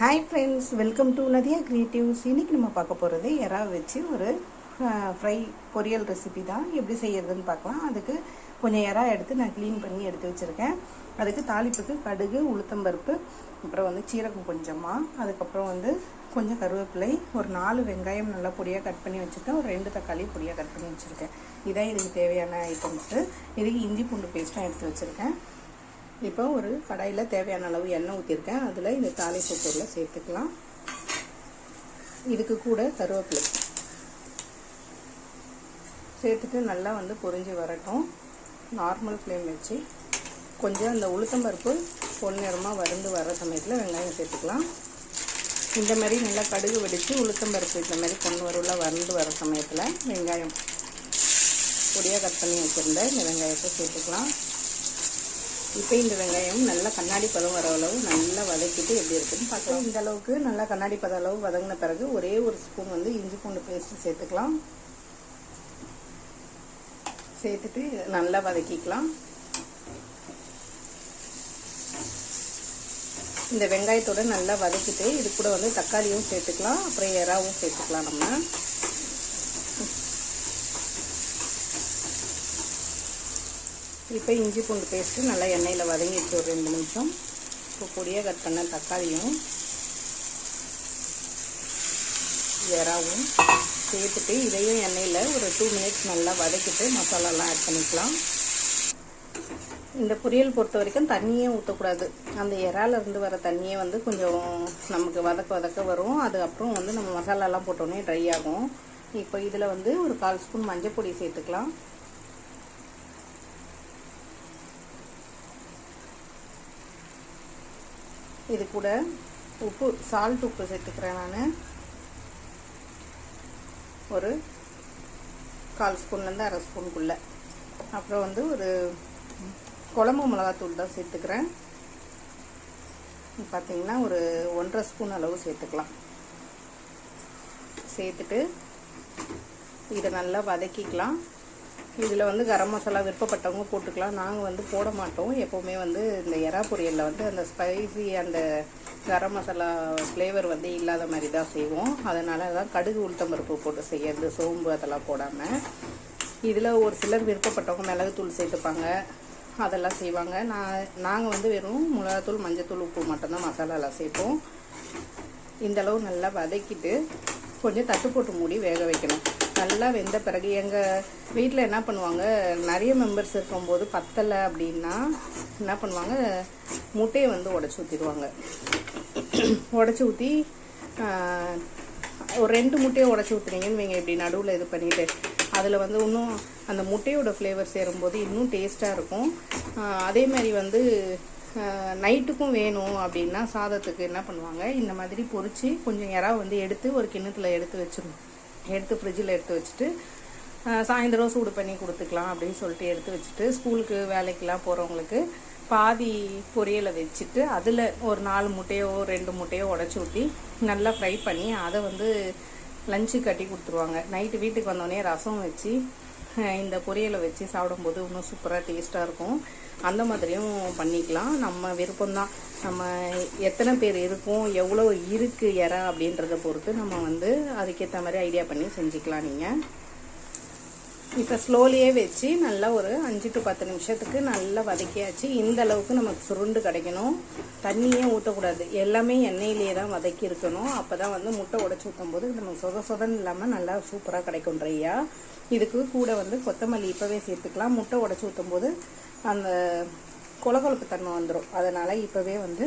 Hi friends welcome to Nadhiya creatives இன்னைக்கு நம்ம பார்க்க போகிறது எறா வச்சு ஒரு ஃப்ரை பொரியல் ரெசிபி தான். எப்படி செய்யறதுன்னு பார்க்கலாம். அதுக்கு கொஞ்சம் எறா எடுத்து நான் க்ளீன் பண்ணி எடுத்து வச்சுருக்கேன். அதுக்கு தாளிப்புக்கு கடுகு உளுத்தம்பருப்பு அப்புறம் வந்து சீரகம் கொஞ்சமாக அதுக்கப்புறம் வந்து கொஞ்சம் கருவேப்பிலை ஒரு நாலு வெங்காயம் நல்லா பொடியாக கட் பண்ணி வச்சுருக்கேன் ஒரு ரெண்டு தக்காளி பொடியாக கட் பண்ணி வச்சுருக்கேன். இதான் இதுக்கு தேவையான ஐட்டம்ஸு இதுக்கு இஞ்சி பூண்டு பேஸ்ட்டும் எடுத்து வச்சுருக்கேன். இப்போ ஒரு கடாயில் தேவையான அளவு எண்ணெய் ஊற்றிருக்கேன் அதில் இந்த தாளிப்பு பொருளை சேர்த்துக்கலாம். இதுக்கு கூட கருவேப்பிலை. சேர்த்துட்டு நல்லா வந்து பொரிஞ்சு வரட்டும். நார்மல் ஃப்ளேம் வச்சு கொஞ்சம் அந்த உளுத்தம்பருப்பு பொன்னிறமாக வருந்து வர சமயத்தில் வெங்காயம் சேர்த்துக்கலாம். இந்த மாதிரி நல்லா கடுகு வெடித்து உளுத்தம்பருப்பு இந்த மாதிரி பொன் வருவில் வறந்து வர சமயத்தில் வெங்காயம் பொடியாக கட் பண்ணி வச்சுருந்த இந்த வெங்காயத்தை சேர்த்துக்கலாம். இப்போ இந்த வெங்காயம் நல்லா கண்ணாடி பதம் வர அளவு நல்லா வதக்கிட்டு எப்படி இருக்குன்னு பார்க்கலாம். இந்த அளவுக்கு நல்லா கண்ணாடி பதம் அளவு வதங்கின பிறகு ஒரே ஒரு ஸ்பூன் வந்து இஞ்சி பூண்டு பேஸ்ட்டு சேர்த்துக்கலாம். சேர்த்துட்டு நல்லா வதக்கிக்கலாம். இந்த வெங்காயத்தோட நல்லா வதக்கிட்டு இது கூட வந்து தக்காளியும் சேர்த்துக்கலாம். அப்புறம் எறாவும் சேர்த்துக்கலாம் நம்ம. இப்போ இஞ்சி பூண்டு பேஸ்ட்டு நல்லா எண்ணெயில் வதங்கிட்டு ஒரு ரெண்டு நிமிஷம். இப்போ பொடியாக கட் பண்ண தக்காளியும் எறாவும் சேர்த்துட்டு இதையும் எண்ணெயில் ஒரு டூ மினிட்ஸ் நல்லா வதக்கிட்டு மசாலாலாம் ஆட் பண்ணிக்கலாம். இந்த பொரியல் பொறுத்த வரைக்கும் தண்ணியே ஊற்றக்கூடாது அந்த இறால இருந்து வர தண்ணியே வந்து கொஞ்சம் நமக்கு வதக்க வதக்க வரும். அதுக்கப்புறம் வந்து நம்ம மசாலாலாம் போட்டோன்னே ட்ரை ஆகும். இப்போ இதில் வந்து ஒரு கால் ஸ்பூன் மஞ்சள் பொடி சேர்த்துக்கலாம். இது கூட உப்பு சால்ட் உப்பு சேர்த்துக்கிறேன் நான். ஒரு கால் ஸ்பூன்லேருந்து அரை ஸ்பூனுக்குள்ளே அப்புறம் வந்து ஒரு குழம்பு மிளகாத்தூள் தான் சேர்த்துக்கிறேன். பார்த்தீங்கன்னா ஒரு ஒன்றரை ஸ்பூன் அளவு சேர்த்துக்கலாம். சேர்த்துட்டு இதை நல்லா வதக்கிக்கலாம். இதில் வந்து கரம் மசாலா விருப்பப்பட்டவங்க போட்டுக்கலாம். நாங்கள் வந்து போட மாட்டோம். எப்போவுமே வந்து இந்த எறா பொரியலில் வந்து அந்த ஸ்பைசி அந்த கரம் மசாலா ஃப்ளேவர் வந்து இல்லாத மாதிரி தான் செய்வோம். அதனால தான் கடுகு உளுத்தம்பருப்பு போட்டு செய்யறது சோம்பு அதெல்லாம் போடாமல் இதில் ஒரு சிலர் விருப்பப்பட்டவங்க மிளகுத்தூள் சேர்த்துப்பாங்க. அதெல்லாம் செய்வாங்க. நான் நாங்கள் வந்து வெறும் மிளகாத்தூள் மஞ்சத்தூள் உப்பு மட்டும்தான் மசாலாலாம் சேர்ப்போம். இந்த அளவு நல்லா வதக்கிட்டு கொஞ்சம் தட்டு போட்டு மூடி வேக வைக்கணும். நல்லா வெந்த பிறகு எங்கள் வீட்டில் என்ன பண்ணுவாங்க நிறைய மெம்பர்ஸ் இருக்கும்போது பத்தலை அப்படின்னா என்ன பண்ணுவாங்க முட்டையை வந்து உடச்சி ஊற்றிடுவாங்க உடச்சி ஊற்றி ஒரு ரெண்டு முட்டையை உடச்சி ஊற்றுனீங்கன்னு வைங்க இப்படி நடுவில் இது பண்ணிவிட்டு அதில் வந்து இன்னும் அந்த முட்டையோட ஃப்ளேவர் சேரும்போது இன்னும் டேஸ்ட்டாக இருக்கும். அதே மாதிரி வந்து நைட்டுக்கும் வேணும் அப்படின்னா சாதத்துக்கு என்ன பண்ணுவாங்க இந்த மாதிரி பொறிச்சு கொஞ்சம் இறா வந்து எடுத்து ஒரு கிண்ணத்தில் எடுத்து வச்சிடணும் எடுத்து ஃப்ரிட்ஜில் எடுத்து வச்சுட்டு சாயந்தரம் சூடு பண்ணி கொடுத்துக்கலாம் அப்படின்னு சொல்லிட்டு எடுத்து வச்சுட்டு ஸ்கூலுக்கு வேலைக்கெலாம் போகிறவங்களுக்கு பாதி பொரியலை வச்சுட்டு அதில் ஒரு நாலு முட்டையோ ரெண்டு முட்டையோ உடச்சி ஊற்றி நல்லா ஃப்ரை பண்ணி அதை வந்து லஞ்சு கட்டி கொடுத்துருவாங்க. நைட்டு வீட்டுக்கு வந்தோடனே ரசம் வச்சு இந்த பொரியலை வச்சு சாப்பிடும்போது இன்னும் சூப்பராக டேஸ்ட்டாக இருக்கும். அந்த மாதிரியும் பண்ணிக்கலாம். நம்ம விருப்பம்தான். நம்ம எத்தனை பேர் இருக்கோம் எவ்வளோ இருக்குது இறா அப்படின்றத பொறுத்து நம்ம வந்து அதுக்கேற்ற மாதிரி ஐடியா பண்ணி செஞ்சுக்கலாம் நீங்கள் இப்போ ஸ்லோலியே வச்சு நல்லா ஒரு அஞ்சு டு பத்து நிமிஷத்துக்கு நல்லா வதக்கியாச்சு. இந்த அளவுக்கு நமக்கு சுருண்டு கிடைக்கணும். தண்ணியே ஊற்றக்கூடாது எல்லாமே எண்ணெயிலேயே தான் வதக்கி இருக்கணும். அப்போ தான் வந்து முட்டை உடச்சி ஊற்றும் போது நமக்கு சொத சொதன் இல்லாமல் நல்லா சூப்பராக கிடைக்கும் ட்ரையா இதுக்கு கூட வந்து கொத்தமல்லி இப்போவே சேர்த்துக்கலாம். முட்டை உடச்சி ஊற்றும் போது அந்த கொலகொலப்பு தன்மை வந்துடும் அதனால் இப்போவே வந்து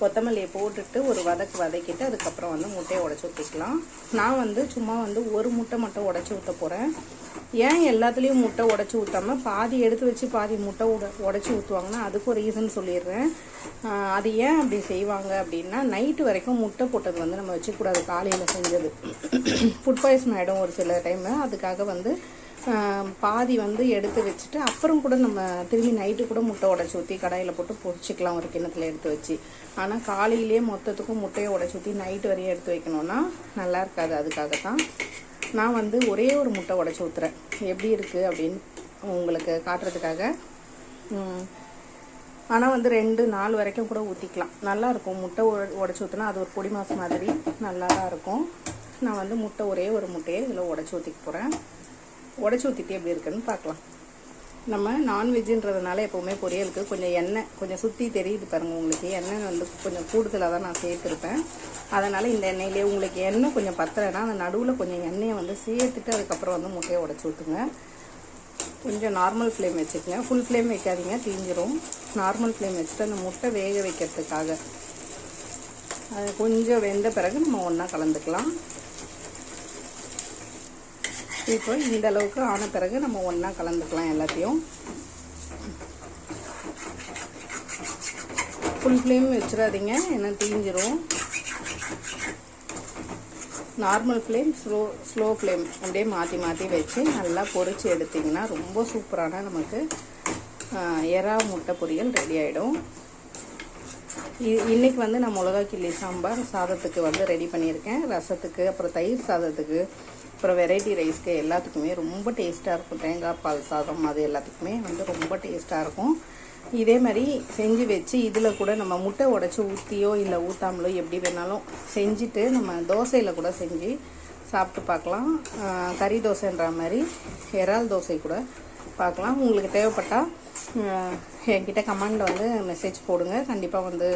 கொத்தமல்லியை போட்டுட்டு ஒரு வதக்கு வதக்கிட்டு அதுக்கப்புறம் வந்து முட்டையை உடச்சி ஊற்றிக்கலாம் நான் வந்து சும்மா வந்து ஒரு முட்டை மட்டும் உடச்சி ஊற்ற போகிறேன் ஏன் எல்லாத்துலேயும் முட்டை உடச்சி ஊற்றாமல் பாதி எடுத்து வச்சு பாதி முட்டை உட உடச்சி ஊற்றுவாங்கன்னா அதுக்கு ஒரு ரீசன் சொல்லிடுறேன். அது ஏன் அப்படி செய்வாங்க அப்படின்னா நைட்டு வரைக்கும் முட்டை போட்டது வந்து நம்ம வச்சுக்கூடாது காலையில் செஞ்சது. ஃபுட் பாய்சன் ஆகிடும் ஒரு சில டைமு அதுக்காக வந்து பாதி வந்து எடுத்து வச்சுட்டு அப்புறம் கூட நம்ம திரும்பி நைட்டு கூட முட்டை உடச்சி ஊற்றி கடாயில் போட்டு பொரிச்சிக்கலாம் ஒரு கிண்ணத்தில் எடுத்து வச்சு. ஆனால் காலையிலேயே மொத்தத்துக்கும் முட்டையை உடச்சி ஊற்றி நைட்டு வரையும் எடுத்து வைக்கணும்னா நல்லா இருக்காது அதுக்காக தான் நான் வந்து ஒரே ஒரு முட்டை உடச்சி ஊற்றுறேன் எப்படி இருக்குது அப்படின்னு உங்களுக்கு காட்டுறதுக்காக. ஆனால் வந்து ரெண்டு நாள் வரைக்கும் கூட ஊற்றிக்கலாம் நல்லாயிருக்கும் முட்டை உடச்சி ஊற்றினா அது ஒரு பொடி மாசு மாதிரி நல்லா தான் இருக்கும். நான் வந்து முட்டை ஒரே ஒரு முட்டையை இதில் உடச்சி ஊற்றிக்க போகிறேன் உடச்சி ஊற்றிட்டு எப்படி இருக்குன்னு பார்க்கலாம். நம்ம நான்வெஜ்ஜுன்றதுனால எப்போவுமே பொரியலுக்கு கொஞ்சம் எண்ணெய் கொஞ்சம் சுற்றி தெரியுது பாருங்கள் உங்களுக்கு. எண்ணெய் வந்து கொஞ்சம் கூடுதலாக தான் நான் சேர்த்துருப்பேன். அதனால் இந்த எண்ணெயிலே உங்களுக்கு எண்ணெய் கொஞ்சம் பத்தலைன்னா அந்த நடுவில் கொஞ்சம் எண்ணெயை வந்து சேர்த்துட்டு அதுக்கப்புறம் வந்து முட்டையை உடச்சி ஊற்றுங்க கொஞ்சம் நார்மல் ஃப்ளேம் வச்சுக்கோங்க. ஃபுல் ஃப்ளேம் வைக்காதீங்க தீஞ்சிரும். நார்மல் ஃப்ளேம் வச்சுட்டு அந்த முட்டை வேக வைக்கிறதுக்காக. அது கொஞ்சம் வெந்த பிறகு நம்ம ஒன்றா கலந்துக்கலாம். இப்போ இந்த அளவுக்கு ஆன பிறகு நம்ம ஒன்றா கலந்துக்கலாம் எல்லாத்தையும். ஃபுல் ஃப்ளேம் வச்சிடாதீங்க ஏன்னா தீஞ்சிரும். Normal flame slow slow flame அப்படியே மாற்றி மாற்றி வச்சு நல்லா பொரிச்சு எடுத்திங்கன்னா ரொம்ப சூப்பரான நமக்கு எறா முட்டை பொரியல் ரெடி ஆகிடும் இன்றைக்கி வந்து நான் மிளகா கிள்ளி சாம்பார் சாதத்துக்கு வந்து ரெடி பண்ணியிருக்கேன். ரசத்துக்கு அப்புறம் தயிர் சாதத்துக்கு அப்புறம் வெரைட்டி ரைஸ்க்கு எல்லாத்துக்குமே ரொம்ப டேஸ்ட்டாக இருக்கும். தேங்காய் பால் சாதம் அது எல்லாத்துக்குமே வந்து ரொம்ப டேஸ்ட்டாக இருக்கும். இதே மாதிரி செஞ்சு வச்சு இதில் கூட நம்ம முட்டை உடச்சி ஊற்றியோ இல்லை ஊற்றாமலோ எப்படி வேணாலும் செஞ்சுட்டு நம்ம தோசையில் கூட செஞ்சு சாப்பிட்டு பார்க்கலாம். கறி தோசைன்ற மாதிரி இறால் தோசை கூட பார்க்கலாம். உங்களுக்கு தேவைப்பட்டால் என்கிட்ட கமெண்ட் வந்து மெசேஜ் போடுங்க. கண்டிப்பாக வந்து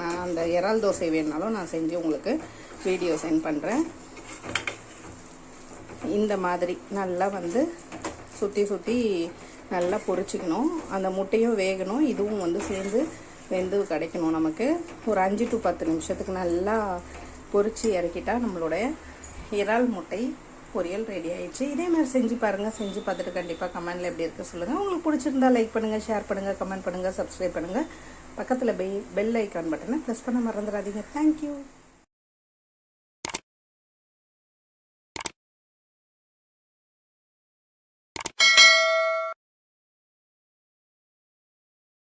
நான் அந்த இறால் தோசை வேணுனாலும் நான் செஞ்சு உங்களுக்கு வீடியோ சென்ட் பண்ணுறேன் இந்த மாதிரி நல்லா வந்து சுற்றி சுற்றி நல்லா பொரிச்சிக்கணும் அந்த முட்டையும் வேகணும். இதுவும் வந்து சேர்ந்து வெந்து கிடைக்கணும் நமக்கு. ஒரு அஞ்சு டு பத்து நிமிஷத்துக்கு நல்லா பொரிச்சு இறக்கிட்டால் நம்மளுடைய இறால் முட்டை பொரியல் ரெடி ஆயிடுச்சு. இதே மாதிரி செஞ்சு பாருங்கள் செஞ்சு பார்த்துட்டு கண்டிப்பாக கமெண்டில் எப்படி இருக்குது சொல்லுங்கள் உங்களுக்கு பிடிச்சிருந்தா லைக் பண்ணுங்கள் ஷேர் பண்ணுங்கள் கமெண்ட் பண்ணுங்கள் சப்ஸ்கிரைப் பண்ணுங்கள் பக்கத்தில் பெல் பெல் ஐக்கான் பட்டனை ப்ரெஸ் பண்ண மறந்துடாதீங்க. Thank you